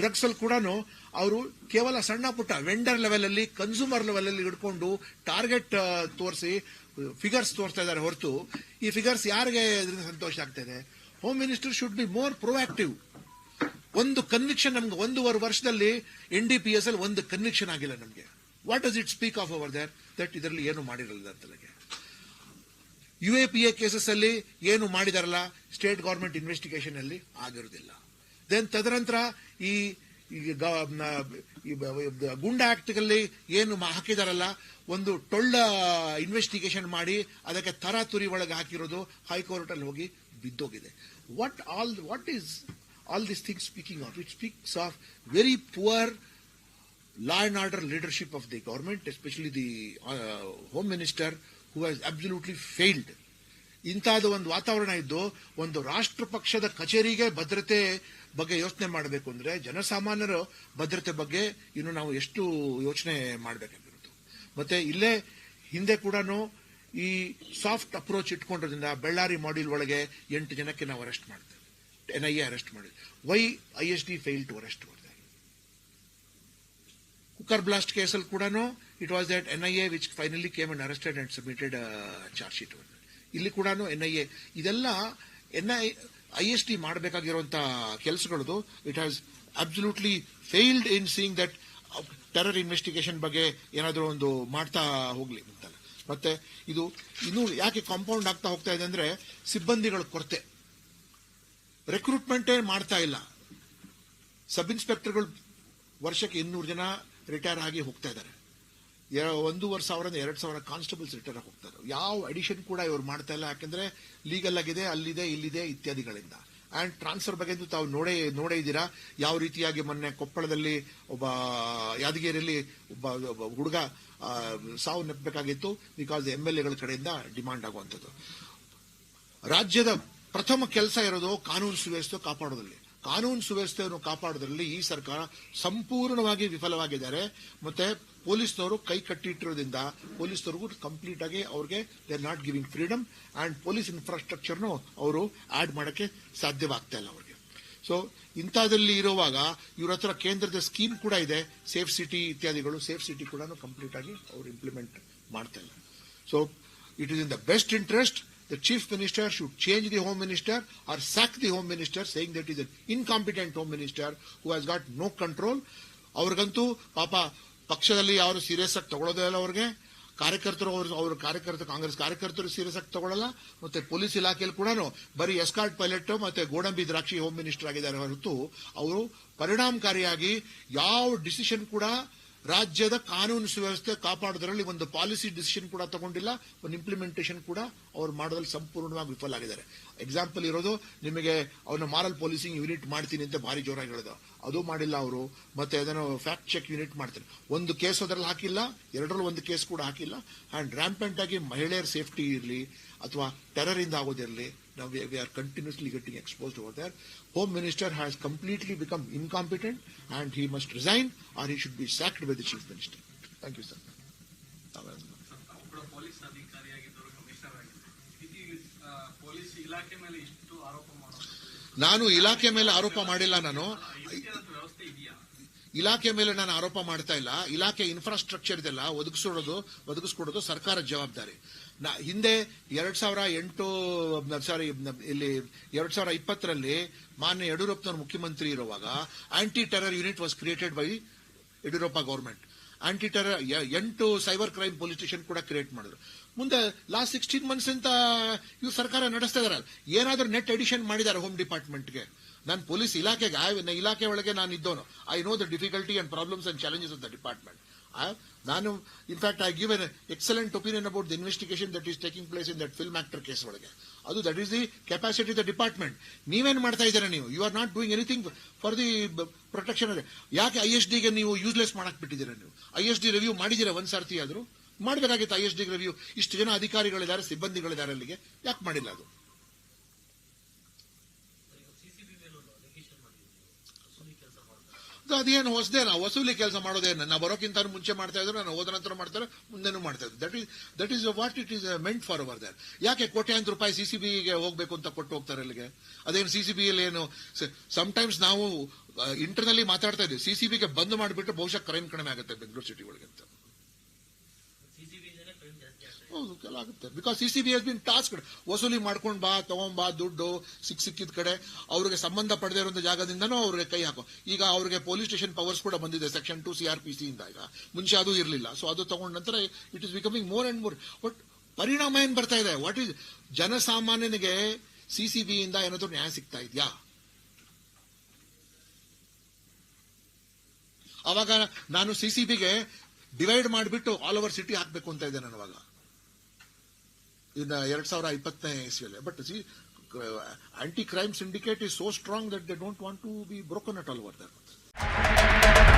Drugs ಅಲ್ಲಿ ಕೂಡ ಅವರು ಕೇವಲ ಸಣ್ಣ ಪುಟ್ಟ ವೆಂಡರ್ ಲೆವೆಲ್ ಅಲ್ಲಿ ಕನ್ಸ್ಯೂಮರ್ ಲೆವೆಲ್ ಅಲ್ಲಿ ಹಿಡ್ಕೊಂಡು ಟಾರ್ಗೆಟ್ ತೋರಿಸಿ ಫಿಗರ್ಸ್ ತೋರಿಸ್ತಾ ಇದ್ದಾರೆ ಹೊರತು. ಈ ಫಿಗರ್ಸ್ ಯಾರಿಗೆ ಇದರಿಂದ ಸಂತೋಷ ಆಗ್ತಾ home minister should be more proactive ಒಂದು ಕನ್ವಿಕ್ಷನ್ ನಮ್ಗೆ ಒಂದೂವರೆ ವರ್ಷದಲ್ಲಿ ಎನ್ ಡಿ ಪಿ ಎಸ್ ಅಲ್ಲಿ ಒಂದು ಕನ್ವಿಕ್ಷನ್ ಆಗಿಲ್ಲ ನಮಗೆ. What does it speak of our there that ಇದರಲ್ಲಿ ಏನು ಮಾಡಿರಲಿಲ್ಲ ಅಂತ U A P A cases ಅಲ್ಲಿ ಏನು ಮಾಡಿದಾರಲ್ಲ? ಸ್ಟೇಟ್ ಗೌರ್ಮೆಂಟ್ ಇನ್ವೆಸ್ಟಿಗೇಷನ್ ಅಲ್ಲಿ ಆಗಿರುವುದಿಲ್ಲ. ದೆನ್ ತದನಂತರ ಈ ಗುಂಡ ಆಕ್ಟ್ ಅಲ್ಲಿ ಏನು ಹಾಕಿದಾರಲ್ಲ ಒಂದು ಟೊಳ್ಳ ಇನ್ವೆಸ್ಟಿಗೇಷನ್ ಮಾಡಿ ಅದಕ್ಕೆ ತರಾತುರಿ ಒಳಗೆ ಹಾಕಿರೋದು ಹೈಕೋರ್ಟ್ ಅಲ್ಲಿ ಹೋಗಿ ಬಿದ್ದೋಗಿದೆ what all what is all this thing speaking of it speaks of very poor law and order leadership of the government, especially the home minister who has has failed. ಇಂಥದ್ದು ಒಂದು ವಾತಾವರಣ ಇದ್ದು ಒಂದು ರಾಷ್ಟ್ರ ಪಕ್ಷದ ಕಚೇರಿಗೆ ಭದ್ರತೆ ಬಗ್ಗೆ ಯೋಚನೆ ಮಾಡಬೇಕು ಅಂದ್ರೆ ಜನಸಾಮಾನ್ಯರ ಭದ್ರತೆ ಬಗ್ಗೆ ಇನ್ನು ನಾವು ಎಷ್ಟು ಯೋಚನೆ ಮಾಡಬೇಕಾಗಿರುತ್ತೆ ಮತ್ತೆ ಇಲ್ಲೇ ಹಿಂದೆ ಕೂಡ ಈ ಸಾಫ್ಟ್ ಅಪ್ರೋಚ್ ಇಟ್ಕೊಂಡಿರೋದ್ರಿಂದ ಬಳ್ಳಾರಿ ಮಾಡ್ಯೂಲ್ ಒಳಗೆ ಎಂಟು ಜನಕ್ಕೆ ನಾವು ಅರೆಸ್ಟ್ ಮಾಡ್ತೇವೆ. ಎನ್ ಐ ಎ ಅರೆಸ್ಟ್ ಮಾಡಿದ್ವಿ. Why I S D fail to arrest ಮಾಡಿದೆ ಕುಕ್ಕರ್ ಬ್ಲಾಸ್ಟ್ ಕೇಸಲ್ಲಿ ಕೂಡ it was that N I A which finally came and arrested and submitted charge sheet ಇಲ್ಲಿ ಕೂಡ ಎನ್ ಐ ಎ ಇದೆಲ್ಲ N I I S T ಮಾಡಬೇಕಾಗಿರುವಂತಹ ಕೆಲಸಗಳದು. It has absolutely failed in seeing that terror investigation ಬಗ್ಗೆ ಏನಾದರೂ ಒಂದು ಮಾಡ್ತಾ ಹೋಗ್ಲಿ ಅಂತಲ್ಲ. ಮತ್ತೆ ಇದು ಇನ್ನೂ ಯಾಕೆ ಕಾಂಪೌಂಡ್ ಆಗ್ತಾ ಹೋಗ್ತಾ ಇದೆ ಅಂದ್ರೆ ಸಿಬ್ಬಂದಿಗಳ ಕೊರತೆ. ರೆಕ್ರೂಟ್ಮೆಂಟೇ ಮಾಡ್ತಾ ಇಲ್ಲ. ಸಬ್ ಇನ್ಸ್ಪೆಕ್ಟರ್ಗಳು ವರ್ಷಕ್ಕೆ ಇನ್ನೂರು ಜನ ರಿಟೈರ್ ಆಗಿ ಹೋಗ್ತಾ ಇದ್ದಾರೆ. ಒಂದೂವರೆ ಸಾವಿರದಿಂದ ಎರಡು ಸಾವಿರ ಕಾನ್ಸ್ಟೇಬಲ್ಸ್ ರಿಟೈರ್ ಹೋಗ್ತಾರೆ ಯಾವ ಅಡಿಷನ್ ಕೂಡ ಇವರು ಮಾಡ್ತಾ ಇಲ್ಲ. ಯಾಕಂದ್ರೆ ಲೀಗಲ್ ಆಗಿದೆ, ಅಲ್ಲಿದೆ, ಇಲ್ಲಿದೆ ಇತ್ಯಾದಿಗಳಿಂದ. ಆ್ಯಂಡ್ ಟ್ರಾನ್ಸ್ಫರ್ ಬಗ್ಗೆ ತಾವು ನೋಡೇ ನೋಡೇ ಇದ್ದೀರಾ? ಯಾವ ರೀತಿಯಾಗಿ ಮೊನ್ನೆ ಕೊಪ್ಪಳದಲ್ಲಿ ಒಬ್ಬ, ಯಾದಗಿರಿಯಲ್ಲಿ ಒಬ್ಬ ಹುಡುಗ ಸಾವು ನೆಪ್ಪಬೇಕಾಗಿತ್ತು ಬಿಕಾಸ್ ಎಂ ಎಲ್ ಎಗಳ ಕಡೆಯಿಂದ ಡಿಮಾಂಡ್ ಆಗುವಂಥದ್ದು. ರಾಜ್ಯದ ಪ್ರಥಮ ಕೆಲಸ ಇರೋದು ಕಾನೂನು ಸುವ್ಯವಸ್ಥೆ ಕಾಪಾಡೋದ್ರಲ್ಲಿ. ಕಾನೂನು ಸುವ್ಯವಸ್ಥೆಯನ್ನು ಕಾಪಾಡೋದ್ರಲ್ಲಿ ಈ ಸರ್ಕಾರ ಸಂಪೂರ್ಣವಾಗಿ ವಿಫಲವಾಗಿದ್ದಾರೆ. ಮತ್ತೆ ಪೊಲೀಸ್ನವರು ಕೈ ಕಟ್ಟಿಟ್ಟಿರೋದ್ರಿಂದ ಪೊಲೀಸ್ನವ್ರಿಗೂ ಕಂಪ್ಲೀಟ್ ಆಗಿ ಅವ್ರಿಗೆ they are not giving freedom and police ಇನ್ಫ್ರಾಸ್ಟ್ರಕ್ಚರ್ನು ಅವರು ಆಡ್ ಮಾಡೋಕ್ಕೆ ಸಾಧ್ಯವಾಗ್ತಾ ಇಲ್ಲ ಅವ್ರಿಗೆ. ಸೊ ಇಂಥದ್ರಲ್ಲಿ ಇರುವಾಗ ಇವ್ರ ಹತ್ರ ಕೇಂದ್ರದ ಸ್ಕೀಮ್ ಕೂಡ ಇದೆ. ಸೇಫ್ ಸಿಟಿ ಇತ್ಯಾದಿಗಳು ಸೇಫ್ ಸಿಟಿ ಕೂಡ ಕಂಪ್ಲೀಟ್ ಆಗಿ ಅವರು ಇಂಪ್ಲಿಮೆಂಟ್ ಮಾಡ್ತಾ ಇಲ್ಲ. So it is in the best interest the chief minister should change the home minister or sack the home minister, saying that is an incompetent home minister who has got no control. ಅವ್ರಿಗಂತೂ ಪಾಪ ಪಕ್ಷದಲ್ಲಿ ಯಾರು serious ಆಗಿ ತಗೊಳ್ಳೋದೇ ಅವ್ರಿಗೆ. ಕಾರ್ಯಕರ್ತರು ಅವರು, ಅವ್ರ ಕಾರ್ಯಕರ್ತರು ಕಾಂಗ್ರೆಸ್ ಕಾರ್ಯಕರ್ತರು ಸೀರಿಯಸ್ ಆಗಿ ತಗೊಳ್ಳಲ್ಲ. ಮತ್ತೆ ಪೊಲೀಸ್ ಇಲಾಖೆಯಲ್ಲಿ ಕೂಡ ಬರೀ ಎಸ್ಕಾರ್ಟ್ ಪೈಲಟ್ ಮತ್ತೆ ಗೋಡಂಬಿ ದ್ರಾಕ್ಷಿ ಹೋಮ್ ಮಿನಿಸ್ಟರ್ ಆಗಿದ್ದಾರೆ ಹೊರತು ಅವರು ಪರಿಣಾಮಕಾರಿಯಾಗಿ ಯಾವ ಡಿಸಿಷನ್ ಕೂಡ ರಾಜ್ಯದ ಕಾನೂನು ಸುವ್ಯವಸ್ಥೆ ಕಾಪಾಡೋದ್ರಲ್ಲಿ ಒಂದು ಪಾಲಿಸಿ ಡಿಸಿಷನ್ ಕೂಡ ತಗೊಂಡಿಲ್ಲ, ಒಂದು ಇಂಪ್ಲಿಮೆಂಟೇಷನ್ ಕೂಡ ಅವ್ರು ಮಾಡೋದ್ರಲ್ಲಿ ಸಂಪೂರ್ಣವಾಗಿ ವಿಫಲ ಆಗಿದ್ದಾರೆ ಎಕ್ಸಾಂಪಲ್ ಇರೋದು, ನಿಮಗೆ ಅವನ ಮಾರಲ್ ಪೊಲೀಸಿಂಗ್ ಯೂನಿಟ್ ಮಾಡ್ತೀನಿ ಅಂತ ಭಾರಿ ಜೋರಾಗಿ ಹೇಳಿದ. ಅದು ಮಾಡಿಲ್ಲ ಅವರು, ಮತ್ತೆ ಅದನ್ನು ಫ್ಯಾಕ್ಟ್ ಚೆಕ್ ಯೂನಿಟ್ ಮಾಡ್ತಾರೆ. ಒಂದು ಕೇಸ್ ಅದರಲ್ಲಿ ಹಾಕಿಲ್ಲ, ಎರಡರಲ್ಲಿ ಒಂದು ಕೇಸ್ ಕೂಡ ಹಾಕಿಲ್ಲ. ಅಂಡ್ ರ್ಯಾಂಪೆಂಟ್ ಆಗಿ ಮಹಿಳೆಯರ ಸೇಫ್ಟಿ ಇರಲಿ, ಅಥವಾ ಟೆರರ್ ಇಂದ ಆಗೋದಿರಲಿ ನಾವು we are continuously getting expose over there home minister has completely become incompetent and he must resign or he should be sacked by the chief minister thank you sir ಇಲಾಖೆ ಮೇಲೆ ಇಷ್ಟು ಆರೋಪ ಮಾಡೋದು ನಾನು ಇಲಾಖೆ ಮೇಲೆ ಆರೋಪ ಮಾಡಿಲ್ಲ ನಾನು. ಇಲಾಖೆ ಮೇಲೆ ನಾನು ಆರೋಪ ಮಾಡ್ತಾ ಇಲ್ಲ. ಇಲಾಖೆ ಇನ್ಫ್ರಾಸ್ಟ್ರಕ್ಚರ್ ಇದೆಲ್ಲ ಒದಗಿಸೋದು, ಒದಗಿಸ್ಕೊಡೋದು ಸರ್ಕಾರದ ಜವಾಬ್ದಾರಿ. ಹಿಂದೆ ಎರಡ್ ಸಾವಿರ ಎಂಟು ಸಾರಿ ಇಲ್ಲಿ ಎರಡ್ ಸಾವಿರ ಇಪ್ಪತ್ತರಲ್ಲಿ ಮಾನ್ಯ ಯಡಿಯೂರಪ್ಪನವರು ಮುಖ್ಯಮಂತ್ರಿ ಇರುವಾಗ anti terror unit was created by Yediyurappa government anti terror ಎಂಟು ಸೈಬರ್ ಕ್ರೈಮ್ ಪೊಲೀಸ್ ಸ್ಟೇಷನ್ ಕೂಡ ಕ್ರಿಯೇಟ್ ಮಾಡಿದ್ರು. ಮುಂದೆ ಲಾಸ್ಟ್ ಸಿಕ್ಸ್ಟೀನ್ ಮಂತ್ಸ್ ಅಂತ ಇವ್ರು ಸರ್ಕಾರ ನಡೆಸ್ತಾ ಇದಾರೆ. ಏನಾದ್ರೂ ನೆಟ್ ಎಡಿಷನ್ ಮಾಡಿದ್ದಾರೆ ಹೋಮ್ ಡಿಪಾರ್ಟ್ಮೆಂಟ್ಗೆ ನಾನು ಪೊಲೀಸ್ ಇಲಾಖೆಗೆ ಇಲಾಖೆ ಒಳಗೆ ನಾನು ಇದ್ದೋನು I know the difficulty and problems and challenges of the department ನಾನು in fact I give an excellent opinion about the investigation that is taking place in that film actor case ಒಳಗೆ. ಅದು that is the capacity the department ನೀವೇನು ಮಾಡ್ತಾ ಇದ್ದೀರಾ ನೀವು? You are not doing anything for the protection ಯಾಕೆ I S ಡಿಗೆ ನೀವು useless ಮಾಡಕ್ ಬಿಟ್ಟಿದ್ದೀರಾ ನೀವು? ಐ ಎಸ್ ಡಿ ರಿವ್ಯೂ ಮಾಡಿದ್ದೀರಾ ಒಂದ್ ಸರ್ತಿ ಆದ್ರೂ? ಮಾಡಬೇಕಾಗಿತ್ತು ಐ ಎಸ್ ಡಿ ರಿವ್ಯೂ ಇಷ್ಟು ಜನ ಅಧಿಕಾರಿಗಳಿದ್ದಾರೆ, ಸಿಬ್ಬಂದಿಗಳಿದ್ದಾರೆ ಅಲ್ಲಿಗೆ. ಯಾಕೆ ಮಾಡಿಲ್ಲ ಅದು ಅದು ಅದೇನು ಹೊಸದೇ ನಾವು ವಸೂಲಿ ಕೆಲಸ ಮಾಡೋದೇನು? ನಾ ಬರೋಕ್ಕಿಂತ ಮುಂಚೆ ಮಾಡ್ತಾ ಇದ್ರು, ನಾನು ಹೋದ ನಂತರ ಮಾಡ್ತಾರೆ, ಮುಂದೆನೂ ಮಾಡ್ತಾ ಇದ್ರು. That is that is what it is meant for our there ಯಾಕೆ ಕೋಟ್ಯಾಂತರ ರೂಪಾಯಿ ಸಿ ಸಿ ಬಿಗೆ ಹೋಗ್ಬೇಕು ಅಂತ ಕೊಟ್ಟು ಹೋಗ್ತಾರೆ ಅಲ್ಲಿಗೆ ಅದೇನು ಸಿ ಸಿ ಸಿಸಿಬಿಯಲ್ಲಿ ಏನು? ಟೈಮ್ಸ್ ನಾವು ಇಂಟರ್ನಲ್ಲಿ ಮಾತಾಡ್ತಾ ಇದ್ದೀವಿ. ಬಿಗೆ ಬಂದ್ ಮಾಡಿಬಿಟ್ಟು ಬಹುಶಃ ಕ್ರೈಮ್ ಕಡಿಮೆ ಆಗುತ್ತೆ ಬೆಂಗಳೂರು ಸಿಟಿ ಒಳಗೆ ಅಂತ ಸಿಸಿಬಿಯಿಂದನೇ ಕ್ರೈಮ್ ಜಾಸ್ತಿ ಆಗ್ತಾ ಇದೆ ಹೌದು ಕೆಲ ಆಗುತ್ತೆ ಬಿಕಾಸ್ ಬಿ ಎಸ್ ಬಿನ್ ಟಾಸ್ಕ್ ವಸೂಲಿ ಮಾಡ್ಕೊಂಡ್ ಬಾ ತಗೊಂಬಾ ದುಡ್ಡು, ಸಿಕ್ ಸಿಕ್ಕಿದ ಕಡೆ. ಅವ್ರಿಗೆ ಸಂಬಂಧ ಪಡೆದೇ ಇರೋ ಜಾಗದಿಂದನೂ ಅವ್ರಿಗೆ ಕೈ ಹಾಕೋ. ಈಗ ಅವ್ರಿಗೆ ಪೊಲೀಸ್ ಸ್ಟೇಷನ್ ಪವರ್ಸ್ ಕೂಡ ಬಂದಿದೆ section two C R P C ಇಂದ ಈಗ. ಮುಂಚೆ ಅದು ಇರಲಿಲ್ಲ. ಸೊ ಅದು ತಗೊಂಡ ನಂತರ it is becoming more and more but ಪರಿಣಾಮ ಏನ್ ಬರ್ತಾ ಇದೆ? ವಾಟ್ ಈಸ್ ಜನಸಾಮಾನ್ಯನಿಗೆ ಸಿ ಸಿ ಬಿಯಿಂದ ಏನಾದರೂ ನ್ಯಾಯ ಸಿಗ್ತಾ ಇದೆಯಾ? ಅವಾಗ ನಾನು ಸಿ ಸಿ ಬಿಗೆ ಡಿವೈಡ್ ಮಾಡಿಬಿಟ್ಟು ಆಲ್ ಓವರ್ ಸಿಟಿ ಹಾಕಬೇಕು ಅಂತ ಇದ್ದೆ ನಾನು ಅವಾಗ ಇನ್ನ ಎರಡ್ ಸಾವಿರ ಇಪ್ಪತ್ತನೇ ಇಸ್ವಿಯಲ್ಲಿ but C anti crime syndicate is so strong that they don't want to be broken at all over there